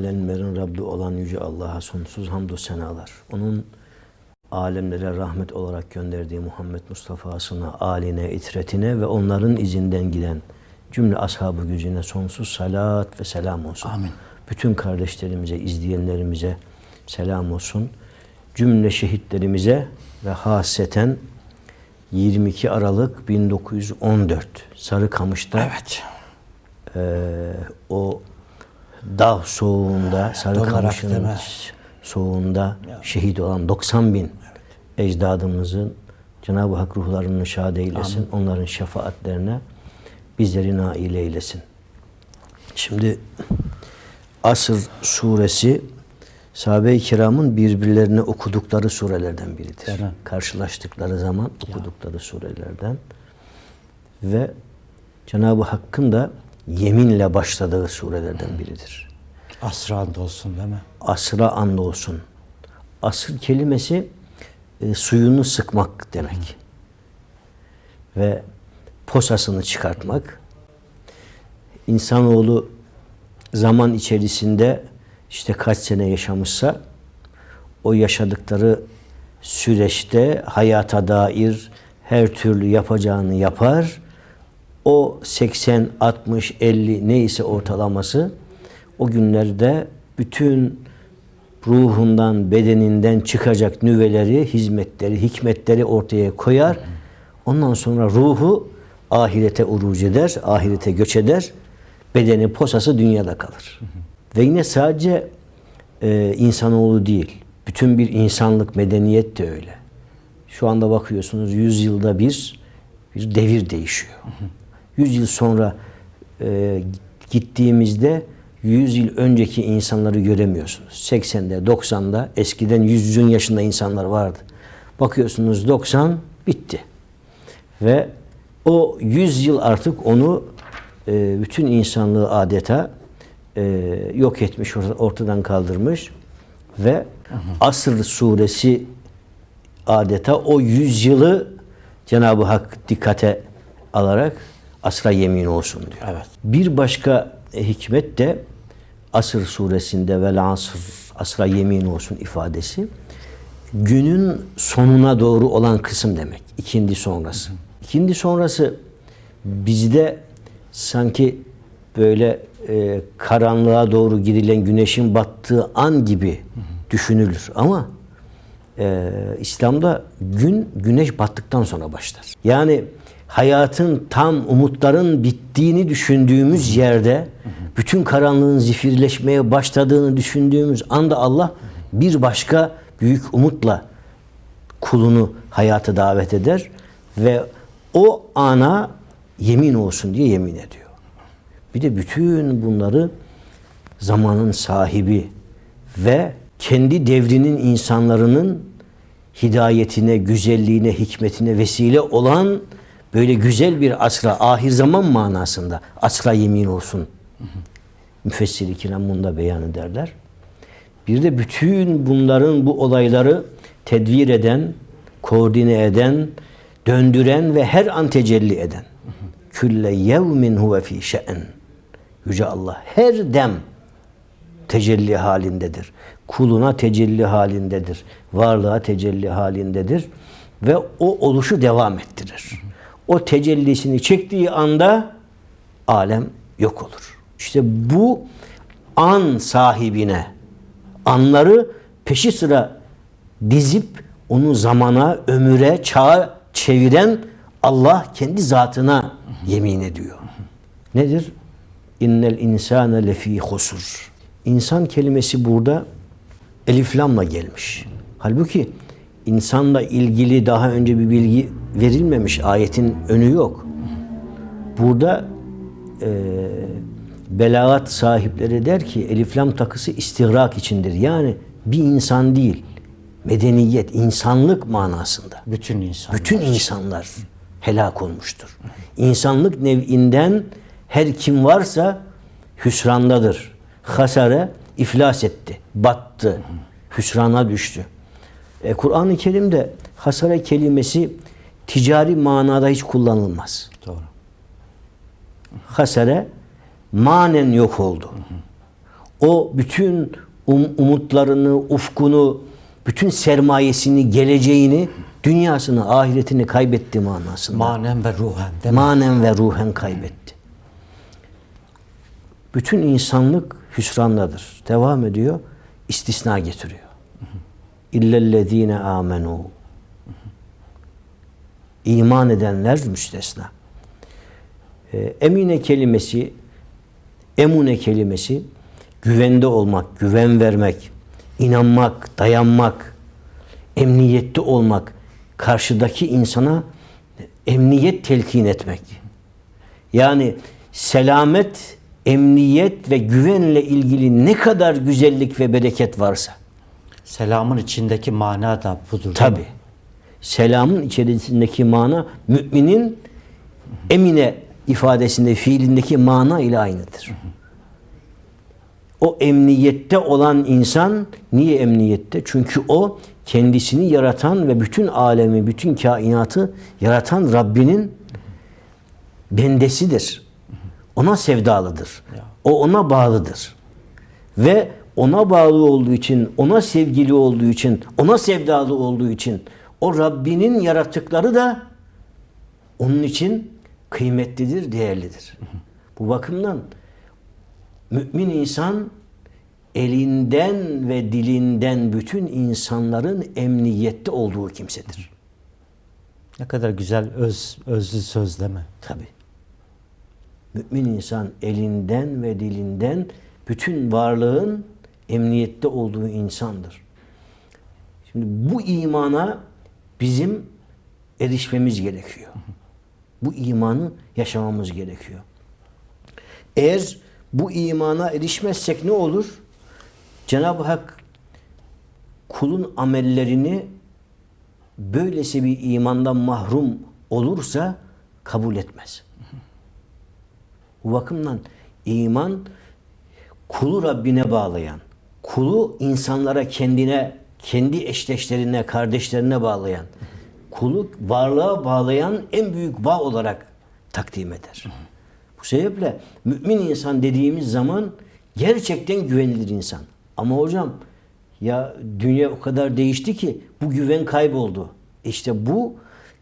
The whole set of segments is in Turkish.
alemlerin Rabbi olan Yüce Allah'a sonsuz hamdü senalar. Onun alemlere rahmet olarak gönderdiği Muhammed Mustafa'sına, aline, itretine ve onların izinden giden cümle ashabı gücüne sonsuz salat ve selam olsun. Amin. Bütün kardeşlerimize, izleyenlerimize selam olsun. Cümle şehitlerimize ve haseten 22 Aralık 1914 Sarıkamış'ta Evet. ee, o dağ soğuğunda, Sarıkamış'ın soğuğunda şehit olan 90 bin ecdadımızın Cenab-ı Hak ruhlarını şad eylesin. Onların şefaatlerine bizleri nail eylesin. Şimdi Asr suresi sahabe-i kiramın birbirlerine okudukları surelerden biridir. Evet. Karşılaştıkları zaman okudukları surelerden ve Cenab-ı Hakk'ın da yeminle başladığı surelerden biridir. Asra and olsun değil mi? Asra andolsun. Asır kelimesi e, suyunu sıkmak demek. Ve posasını çıkartmak. İnsanoğlu zaman içerisinde işte kaç sene yaşamışsa o yaşadıkları süreçte hayata dair her türlü yapacağını yapar. O 80, 60, 50 neyse ortalaması o günlerde bütün ruhundan, bedeninden çıkacak nüveleri, hizmetleri, hikmetleri ortaya koyar. Ondan sonra ruhu ahirete uruc eder, ahirete göç eder. Bedeni posası dünyada kalır. Ve yine sadece e, insanoğlu değil, bütün bir insanlık, medeniyet de öyle. Şu anda bakıyorsunuz 100 yılda bir bir devir değişiyor. 100 yıl sonra e, gittiğimizde 100 yıl önceki insanları göremiyorsunuz. 80'de, 90'da eskiden 100'ün yaşında insanlar vardı. Bakıyorsunuz 90 bitti. Ve o 100 yıl artık onu e, bütün insanlığı adeta e, yok etmiş, ortadan kaldırmış ve Asr suresi adeta o 100 yılı Cenab-ı Hak dikkate alarak asra yemin olsun diyor. Evet. Bir başka hikmet de Asr suresinde vel asr asra yemin olsun ifadesi günün sonuna doğru olan kısım demek. İkindi sonrası. İkindi sonrası bizde sanki böyle e, karanlığa doğru gidilen güneşin battığı an gibi düşünülür ama e, İslam'da gün güneş battıktan sonra başlar. Yani hayatın tam umutların bittiğini düşündüğümüz yerde bütün karanlığın zifirleşmeye başladığını düşündüğümüz anda Allah bir başka büyük umutla kulunu hayata davet eder ve o ana yemin olsun diye yemin ediyor. Bir de bütün bunları zamanın sahibi ve kendi devrinin insanların hidayetine, güzelliğine, hikmetine vesile olan böyle güzel bir asra, ahir zaman manasında asra yemin olsun. Müfessir-i kiram bunu da beyan ederler. Bir de bütün bunların bu olayları tedvir eden, koordine eden, döndüren ve her an tecelli eden. Külle yevmin huve fi şe'n. Yüce Allah her dem tecelli halindedir. Kuluna tecelli halindedir. Varlığa tecelli halindedir. Ve o oluşu devam ettirir. O tecellisini çektiği anda alem yok olur. İşte bu an sahibine anları peşi sıra dizip onu zamana, ömüre, çağa çeviren Allah kendi zatına yemin ediyor. Nedir? İnnel insane lefî husur. İnsan kelimesi burada eliflamla gelmiş. Halbuki insanla ilgili daha önce bir bilgi verilmemiş. Ayetin önü yok. Burada e, belagat sahipleri der ki eliflam takısı istigrak içindir. Yani bir insan değil, medeniyet, insanlık manasında. Bütün insan. Bütün insanlar helak olmuştur. İnsanlık nev'inden her kim varsa hüsrandadır. Hasare iflas etti, battı, hüsrana düştü. E, Kur'an-ı Kerim'de hasare kelimesi ticari manada hiç kullanılmaz. Doğru. Hasare manen yok oldu. o bütün um- umutlarını, ufkunu, bütün sermayesini, geleceğini, dünyasını, ahiretini kaybetti manasında. Manen ve ruhen değil mi? Manen ve ruhen kaybetti. Bütün insanlık hüsrandadır. Devam ediyor. istisna getiriyor. İllellezine amenu. İman edenler müstesna. Ee, emine kelimesi, emune kelimesi güvende olmak, güven vermek, inanmak, dayanmak, emniyette olmak, karşıdaki insana emniyet telkin etmek. Yani selamet, emniyet ve güvenle ilgili ne kadar güzellik ve bereket varsa Selamın içindeki mana da budur. tabi? Selamın içerisindeki mana müminin emine ifadesinde fiilindeki mana ile aynıdır. O emniyette olan insan niye emniyette? Çünkü o kendisini yaratan ve bütün alemi, bütün kainatı yaratan Rabbinin bendesidir. Ona sevdalıdır. O ona bağlıdır. Ve ona bağlı olduğu için, ona sevgili olduğu için, ona sevdalı olduğu için o Rabbinin yarattıkları da onun için kıymetlidir, değerlidir. Bu bakımdan mümin insan elinden ve dilinden bütün insanların emniyette olduğu kimsedir. Ne kadar güzel öz özlü söz değil mi? Tabi. Mümin insan elinden ve dilinden bütün varlığın emniyette olduğu insandır. Şimdi bu imana bizim erişmemiz gerekiyor. Bu imanı yaşamamız gerekiyor. Eğer bu imana erişmezsek ne olur? Cenab-ı Hak kulun amellerini böylesi bir imandan mahrum olursa kabul etmez. Bu bakımdan iman kulu Rabbine bağlayan, kulu insanlara kendine, kendi eşleşlerine, kardeşlerine bağlayan, kulu varlığa bağlayan en büyük bağ olarak takdim eder. Bu sebeple mümin insan dediğimiz zaman gerçekten güvenilir insan. Ama hocam ya dünya o kadar değişti ki bu güven kayboldu. İşte bu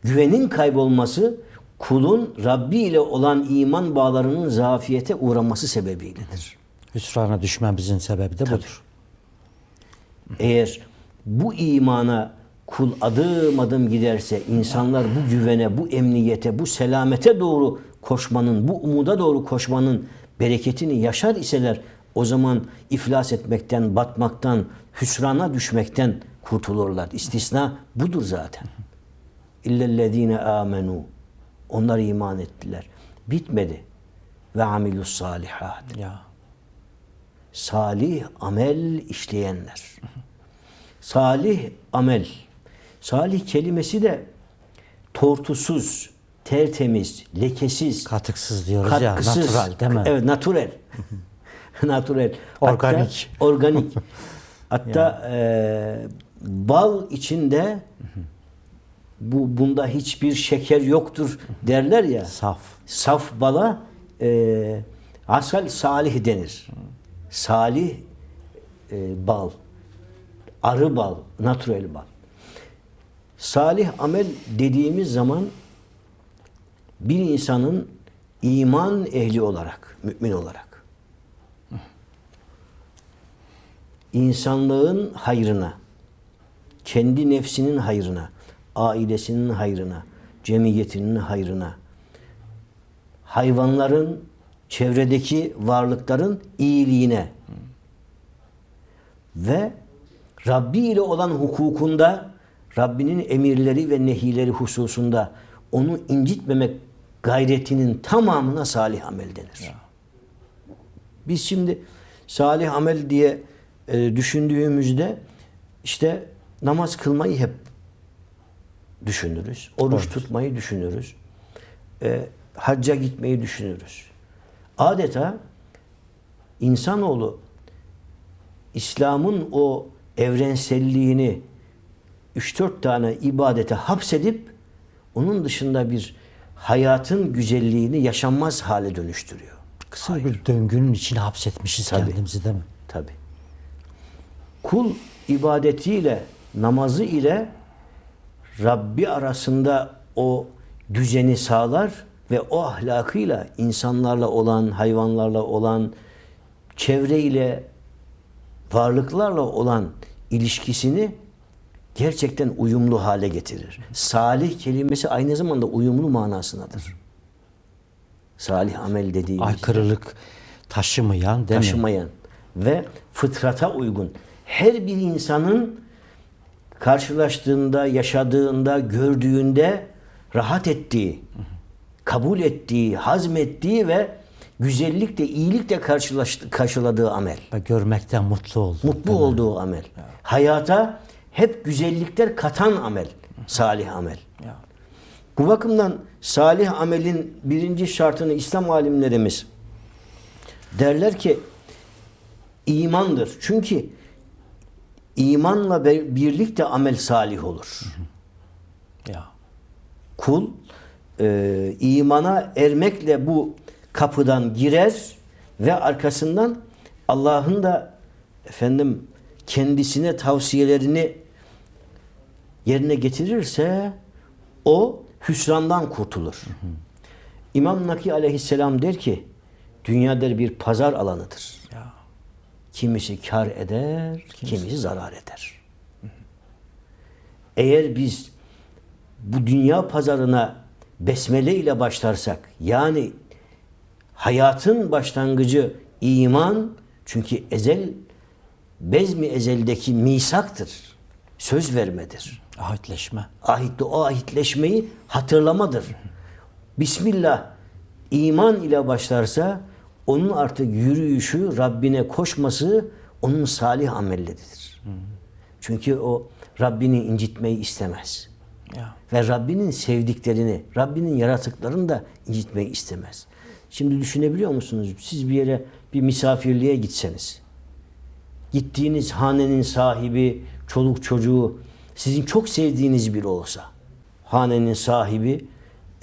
güvenin kaybolması kulun Rabbi ile olan iman bağlarının zafiyete uğraması sebebiyledir. Hüsrana düşmemizin sebebi de budur. Eğer bu imana kul adım adım giderse, insanlar bu güvene, bu emniyete, bu selamete doğru koşmanın, bu umuda doğru koşmanın bereketini yaşar iseler o zaman iflas etmekten, batmaktan, hüsrana düşmekten kurtulurlar. İstisna budur zaten. İllellezine amenu. Onlar iman ettiler. Bitmedi. Ve amilus salihat. Ya. Salih amel işleyenler. Salih amel. Salih kelimesi de tortusuz, tertemiz, lekesiz, Katıksız diyoruz katkısız. ya. Natural değil mi? Evet, natural. natural. Organik. Hatta, organik. Hatta e, bal içinde bu bunda hiçbir şeker yoktur derler ya. Saf. Saf bala e, asal salih denir. Salih e, bal. Arı bal, natural bal. Salih amel dediğimiz zaman bir insanın iman ehli olarak, mümin olarak insanlığın hayrına, kendi nefsinin hayrına, ailesinin hayrına, cemiyetinin hayrına, hayvanların, çevredeki varlıkların iyiliğine ve Rabbi ile olan hukukunda, Rabbinin emirleri ve nehileri hususunda onu incitmemek gayretinin tamamına salih amel denir. Biz şimdi salih amel diye e, düşündüğümüzde işte namaz kılmayı hep düşünürüz. Oruç tutmayı düşünürüz. E, hacca gitmeyi düşünürüz. Adeta insanoğlu İslam'ın o evrenselliğini 3-4 tane ibadete hapsedip onun dışında bir hayatın güzelliğini yaşanmaz hale dönüştürüyor. Kısa bir döngünün içine hapsetmişiz Tabii. kendimizi değil mi? Tabi. Kul ibadetiyle, namazı ile Rabbi arasında o düzeni sağlar ve o ahlakıyla insanlarla olan, hayvanlarla olan, çevreyle, varlıklarla olan ilişkisini gerçekten uyumlu hale getirir. Salih kelimesi aynı zamanda uyumlu manasındadır. Salih amel dediğimiz Aykırılık taşımayan değil mi? taşımayan ve fıtrata uygun. Her bir insanın karşılaştığında, yaşadığında, gördüğünde rahat ettiği, kabul ettiği, hazmettiği ve güzellikle, iyilikle karşılaştı, karşıladığı amel. Ve görmekten mutlu oldu. Mutlu olduğu amel. Hayata hep güzellikler katan amel. Salih amel. Ya. Bu bakımdan salih amelin birinci şartını İslam alimlerimiz derler ki imandır. Çünkü imanla birlikte amel salih olur. Ya. Kul e, imana ermekle bu kapıdan girer ve arkasından Allah'ın da efendim kendisine tavsiyelerini yerine getirirse o hüsrandan kurtulur. İmam Naki aleyhisselam der ki dünya der bir pazar alanıdır. Ya. Kimisi kar eder, kimisi zarar eder. Eğer biz bu dünya pazarına besmele ile başlarsak, yani hayatın başlangıcı iman, çünkü ezel, bezmi ezeldeki misaktır, söz vermedir. Ahitleşme. Ahitli o ahitleşmeyi hatırlamadır. Bismillah iman ile başlarsa onun artık yürüyüşü, Rabbine koşması onun salih amelleridir. Çünkü o Rabbini incitmeyi istemez. Ya. Ve Rabbinin sevdiklerini, Rabbinin yaratıklarını da incitmeyi istemez. Şimdi düşünebiliyor musunuz? Siz bir yere bir misafirliğe gitseniz, gittiğiniz hanenin sahibi, çoluk çocuğu sizin çok sevdiğiniz biri olsa, hanenin sahibi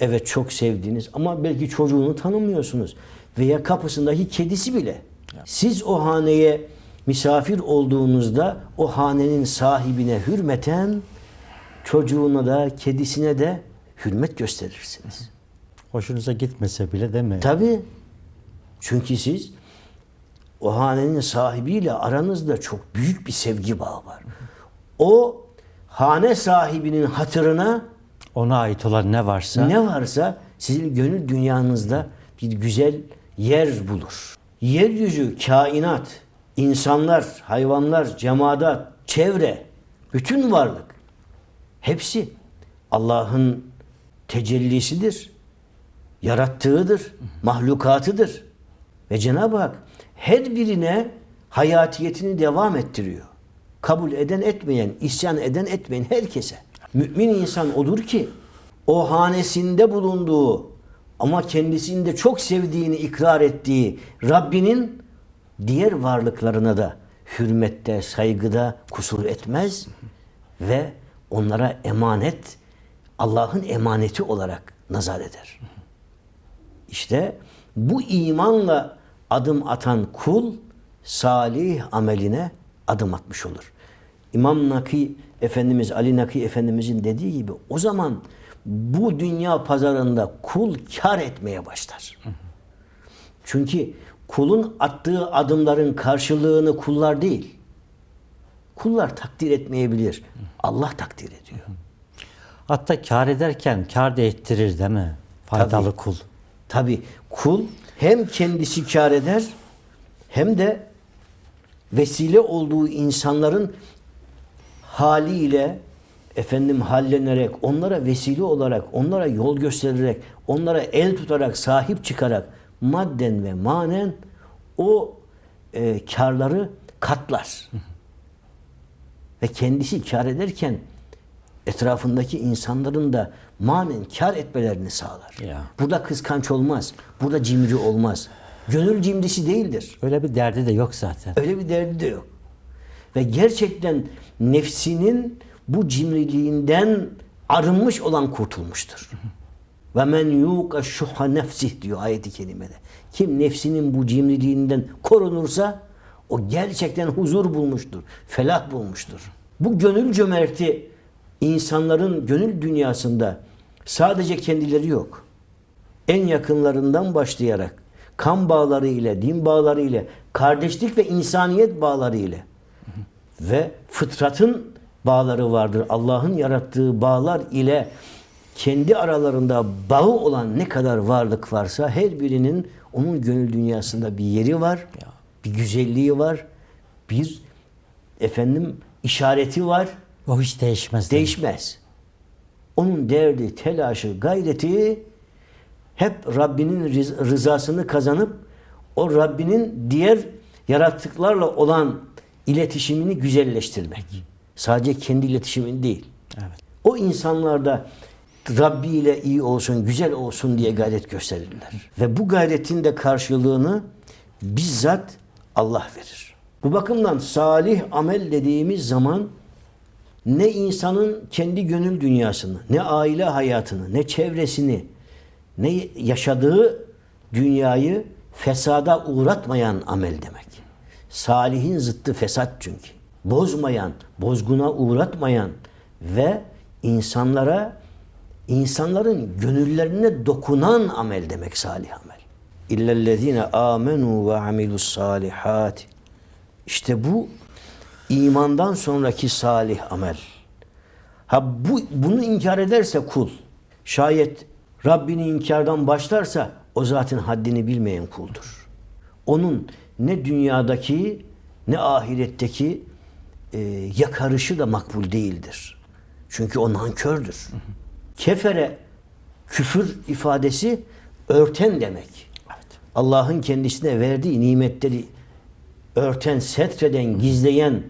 evet çok sevdiğiniz ama belki çocuğunu tanımıyorsunuz veya kapısındaki kedisi bile. Siz o haneye misafir olduğunuzda o hanenin sahibine hürmeten çocuğuna da kedisine de hürmet gösterirsiniz. Hoşunuza gitmese bile değil mi? Tabii. Çünkü siz o hanenin sahibiyle aranızda çok büyük bir sevgi bağı var. O hane sahibinin hatırına Ona ait olan ne varsa ne varsa sizin gönül dünyanızda bir güzel yer bulur. Yeryüzü, kainat, insanlar, hayvanlar, cemaat, çevre, bütün varlık hepsi Allah'ın tecellisidir. Yarattığıdır, mahlukatıdır. Ve Cenab-ı Hak her birine hayatiyetini devam ettiriyor. Kabul eden etmeyen, isyan eden etmeyen herkese. Mümin insan odur ki o hanesinde bulunduğu ama kendisinde çok sevdiğini ikrar ettiği Rabbinin diğer varlıklarına da hürmette, saygıda kusur etmez ve onlara emanet, Allah'ın emaneti olarak nazar eder. İşte bu imanla adım atan kul salih ameline adım atmış olur. İmam Naki Efendimiz Ali Naki Efendimizin dediği gibi o zaman bu dünya pazarında kul kar etmeye başlar. Çünkü kulun attığı adımların karşılığını kullar değil. Kullar takdir etmeyebilir. Allah takdir ediyor. hatta kar ederken kar da ettirir değil mi? Faydalı Tabii. kul. Tabi kul hem kendisi kar eder hem de vesile olduğu insanların haliyle efendim hallenerek, onlara vesile olarak, onlara yol göstererek, onlara el tutarak, sahip çıkarak madden ve manen o e, karları katlar. Ve kendisi kar ederken etrafındaki insanların da manen kar etmelerini sağlar. Ya. Burada kıskanç olmaz. Burada cimri olmaz. Gönül cimrisi değildir. Öyle bir derdi de yok zaten. Öyle bir derdi de yok. Ve gerçekten nefsinin bu cimriliğinden arınmış olan kurtulmuştur. Ve men yuqa şuha nefsih diyor ayeti kerimede. Kim nefsinin bu cimriliğinden korunursa O gerçekten huzur bulmuştur. Felah bulmuştur. Bu gönül cömerti insanların gönül dünyasında sadece kendileri yok. En yakınlarından başlayarak kan bağları ile, din bağları ile, kardeşlik ve insaniyet bağları ile ve fıtratın bağları vardır. Allah'ın yarattığı bağlar ile kendi aralarında bağı olan ne kadar varlık varsa her birinin onun gönül dünyasında bir yeri var, bir güzelliği var, bir efendim işareti var. O hiç değişmez. Değişmez. Onun derdi, telaşı, gayreti hep Rabbinin rızasını kazanıp o Rabbinin diğer yaratıklarla olan iletişimini güzelleştirmek. Sadece kendi iletişimin değil. Evet. O insanlarda Rabbi ile iyi olsun, güzel olsun diye gayret gösterirler. Ve bu gayretin de karşılığını bizzat Allah verir. Bu bakımdan salih amel dediğimiz zaman ne insanın kendi gönül dünyasını, ne aile hayatını, ne çevresini, ne yaşadığı dünyayı fesada uğratmayan amel demek. Salihin zıttı fesat çünkü. Bozmayan, bozguna uğratmayan ve insanlara insanların gönüllerine dokunan amel demek salih amel. İllellezine amenu ve amilus salihat. İşte bu imandan sonraki salih amel. Ha bu bunu inkar ederse kul şayet Rabbini inkardan başlarsa o zaten haddini bilmeyen kuldur. Onun ne dünyadaki ne ahiretteki e, yakarışı da makbul değildir. Çünkü o nankördür. Kefere küfür ifadesi örten demek. Allah'ın kendisine verdiği nimetleri örten, setreden, gizleyen,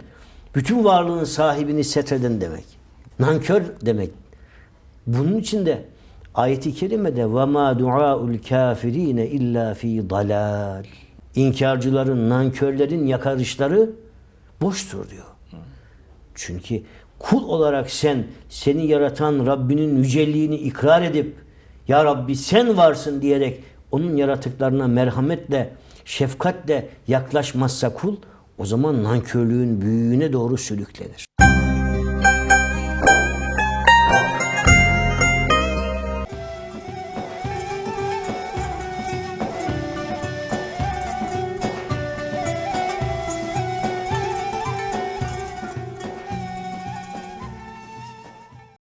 bütün varlığın sahibini setreden demek. Nankör demek. Bunun için de ayeti kerimede ve ma duaul kafirine illa fi dalal. İnkarcıların, nankörlerin yakarışları boştur diyor. Çünkü kul olarak sen seni yaratan Rabbinin yüceliğini ikrar edip ya Rabbi sen varsın diyerek onun yaratıklarına merhametle, şefkatle yaklaşmazsa kul o zaman nankörlüğün büyüğüne doğru sürüklenir.